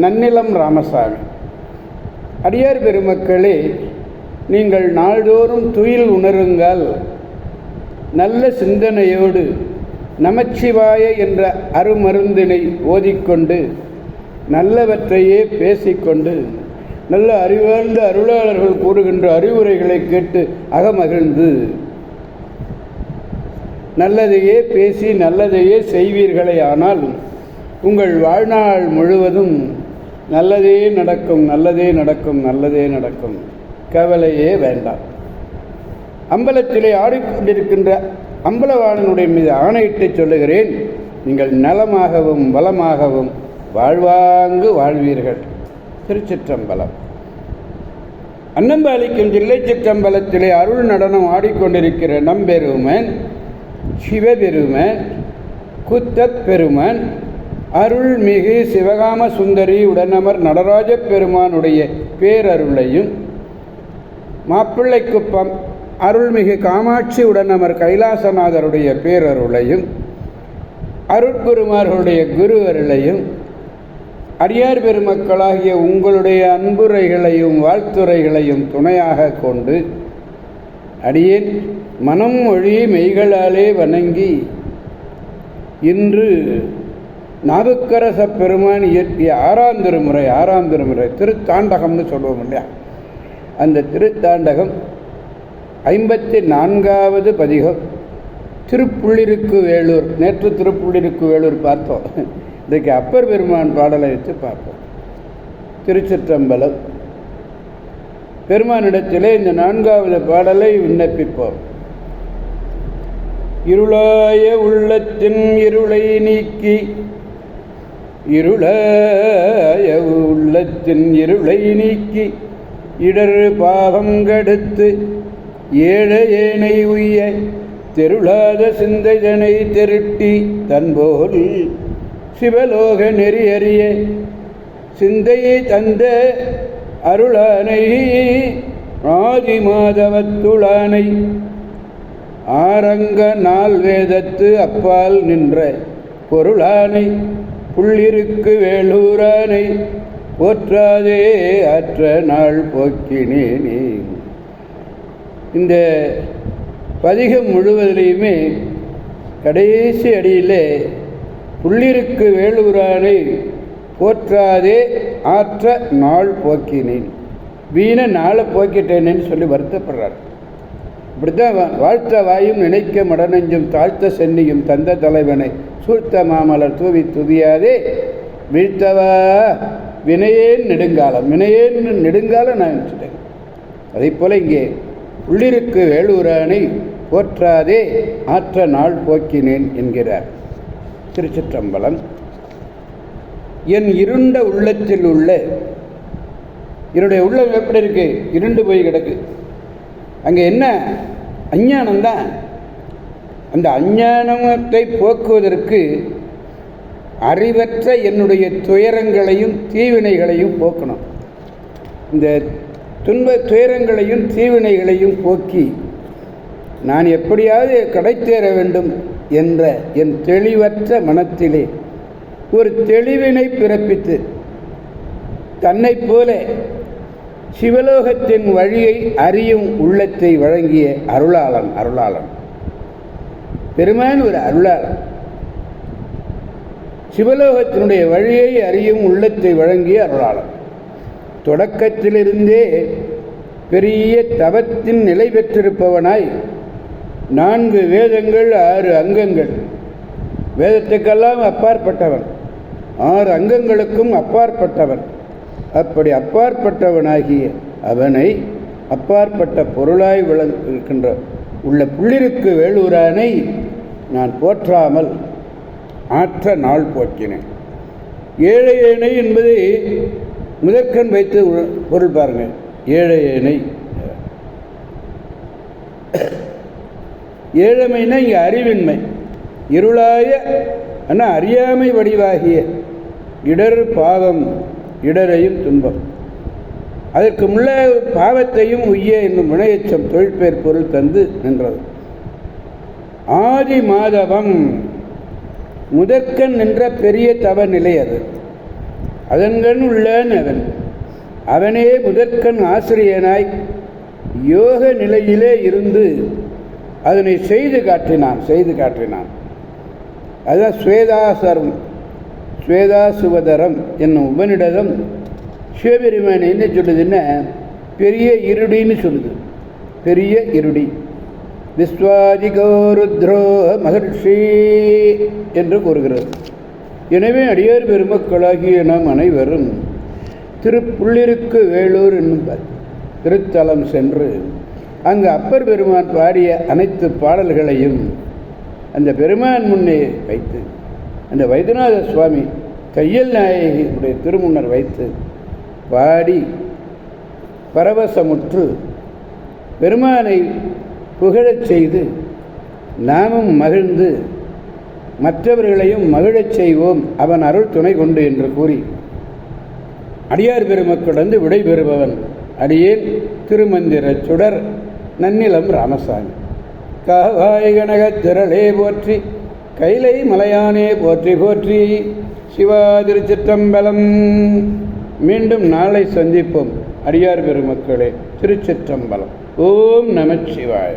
நன்னிலம் ராமசாமி. அடியார் பெருமக்களே நீங்கள் நாள்தோறும் துயில் உணருங்கள். நல்ல சிந்தனையோடு நமச்சிவாய என்ற அருமருந்தினை ஓதிக்கொண்டு நல்லவற்றையே பேசிக்கொண்டு நல்ல அறிவார்ந்த அருளாளர்கள் கூறுகின்ற அறிவுரைகளை கேட்டு அகமகிழ்ந்து நல்லதையே பேசி நல்லதையே செய்வீர்களே ஆனால் உங்கள் வாழ்நாள் முழுவதும் நல்லதே நடக்கும் நல்லதே நடக்கும் நல்லதே நடக்கும். கவலையே வேண்டாம். அம்பலத்திலே ஆடிக்கொண்டிருக்கின்ற அம்பலவாணனுடைய மீது ஆணையிட்டு சொல்லுகிறேன் நீங்கள் நலமாகவும் வளமாகவும் வாழ்வாங்கு வாழ்வீர்கள். திருச்சிற்றம்பலம். அன்னம்பாலிக்கும் ஜில்லை சிற்றம்பலத்திலே அருள் நடனம் ஆடிக்கொண்டிருக்கிற நம்பெருமன் சிவபெருமன் குத்தப் பெருமன் அருள்மிகு சிவகாம சுந்தரி உடனமர் நடராஜ பெருமானுடைய பேரருளையும் மாப்பிள்ளைக்குப்பம் அருள்மிகு காமாட்சி உடனமர் கைலாசநாதருடைய பேரருளையும் அருட்குருமார்களுடைய குரு அருளையும் அடியார் பெருமக்களாகிய உங்களுடைய அன்புரைகளையும் வாழ்த்துரைகளையும் துணையாக கொண்டு அடியேன் மனம் மொழி மெய்களாலே வணங்கி இன்று நாவுக்கரச பெருமான் இயற்றிய ஆறாம் திருமுறை ஆறாம் திருமுறை திருத்தாண்டகம்னு சொல்லுவோம் இல்லையா? அந்த திருத்தாண்டகம் ஐம்பத்தி நான்காவது பதிகம். திருப்புள்ளிருக்கு வேலூர் நேற்று திருப்புள்ளிருக்கு வேலூர் பார்த்தோம். இன்றைக்கு அப்பர் பெருமான் பாடலை வச்சு பார்ப்போம். திருச்சிற்றம்பலம். பெருமானிடத்திலே இந்த நான்காவது பாடலை விண்ணப்பிப்போம். இருளாய உள்ளத்தின் இருளை நீக்கி இருளாய உள்ளத்தின் இருளை நீக்கி இடர் பாவம் கடுத்து ஏழ ஏனை உய்ய தெருளாத சிந்தைதனை திருட்டி தன்போல் சிவலோக நெறியறிய சிந்தையை தந்த அருளானை ஆதி மாதவத்துளானை ஆரங்க நாள் வேதத்து அப்பால் நின்ற பொருளானை புள்ளிருக்கு வேலூரானை போற்றாதே அற்ற நாள் போக்கினேனே இந்த பதிகம் முழுவதிலையுமே கடைசி அடியிலே புள்ளிருக்கு வேலூரானை போற்றாதே ஆற்ற நாள் போக்கினேன். வீண நாளை போக்கிட்டேனேன்னு சொல்லி வருத்தப்படுறார். இப்படித்தான் வாழ்த்த வாயும் நினைக்க மடநெஞ்சும் தாழ்த்த சென்னியும் தந்த தலைவனை சூழ்த்த மாமலர் தூவி துதியாதே. வீழ்த்தவா வினையேன் நெடுங்காலம் வினையேன் நெடுங்காலம் நான் நினச்சிட்டேன் அதே போல் இங்கே உள்ளிருக்கு வேலூரானை போற்றாதே ஆற்ற நாள் போக்கினேன் என்கிறார் திருச்சிற்றம்பலம். என் இருண்ட உள்ளத்தில் உள்ள என்னுடைய உள்ளம் எப்படி இருக்கு? இருண்டு போய் கிடக்கு. அங்கே என்ன? அஞ்ஞானம்தான். அந்த அஞ்ஞானத்தை போக்குவதற்கு அறிவற்ற என்னுடைய துயரங்களையும் தீவினைகளையும் போக்கணும். இந்த துன்ப துயரங்களையும் தீவினைகளையும் போக்கி நான் எப்படியாவது கடைத்தேற வேண்டும் என்ற என் தெளிவற்ற மனத்திலே ஒரு தெளிவினை பிறப்பித்து தன்னைப் போல சிவலோகத்தின் வழியை அறியும் உள்ளத்தை வழங்கிய அருளாளன் அருளாளன். பெருமான் ஒரு அருளாளன். சிவலோகத்தினுடைய வழியை அறியும் உள்ளத்தை வழங்கிய அருளாளன். தொடக்கத்திலிருந்தே பெரிய தவத்தின் நிலை பெற்றிருப்பவனாய் நான்கு வேதங்கள் ஆறு அங்கங்கள். வேதத்துக்கெல்லாம் அப்பாற்பட்டவன். ஆறு அங்கங்களுக்கும் அப்பாற்பட்டவன். அப்படி அப்பாற்பட்டவனாகிய அவனை அப்பாற்பட்ட பொருளாய் விளங்கிருக்கின்ற உள்ள புள்ளிருக்கு வேலூரானை நான் போற்றாமல் ஆற்ற நாள் போக்கினேன். ஏழை ஏனை என்பதை முதற்கண் வைத்து உ- பொருள் பாருங்கள். ஏழை ஏனை ஏழமைனா இங்கே அறிவின்மை. இருளாய ஆனால் அறியாமை வடிவாகிய இடர் பாவம் இடரையும் துன்பம். அதற்கு முள்ள பாவத்தையும் உய்ய என்னும் வினையச்சம் தொழிற்பெயர் பொருள் தந்து நின்றது. ஆதி மாதவம் முதற்கண் நின்ற பெரிய தவ நிலை அது. அதன்கண் உள்ளன் அவன். அவனே முதற்கண் ஆசிரியனாய் யோக நிலையிலே இருந்து அதனை செய்து காட்டினான் செய்து காட்டினான். அதுதான் ஸ்வேதாசரம் ஸ்வேதாசுவதரம் என்னும் உபனிடதம் சிவபெருமான் என்ன சொல்லுதுன்னா பெரிய இருடின்னு சொல்லுது. பெரிய இருடி. விஸ்வாதிகோருத்ரோ மகர்ஷி என்று கூறுகிறது. எனவே அடியார் பெருமக்களாகிய நாம் அனைவரும் திருப்புள்ளிருக்கு வேலூர் என்னும் திருத்தலம் சென்று அங்கு அப்பர் பெருமான் பாடிய அனைத்து பாடல்களையும் அந்த பெருமான் முன்னே வைத்து அந்த வைத்தியநாத சுவாமி கையல் நாயகியுடைய திருமுன்னர் வைத்து பாடி பரவசமுற்று பெருமானை புகழச் செய்து நாமும் மகிழ்ந்து மற்றவர்களையும் மகிழச் செய்வோம். அவன் அருள் துணை கொண்டு என்று கூறி அடியார் பெருமக்களிடந்து விடைபெறுபவன் அடியேன் திருமந்திர சுடர் நன்னிலம் ராமசாமி. காவாய் கனகத் திரளே போற்றி கைலை மலையானே போற்றி போற்றி சிவா திருச்சிற்றம்பலம். மீண்டும் நாளை சந்திப்போம். அடியார் பெருமக்களே திருச்சிற்றம்பலம். ஓம் நமச்சிவாய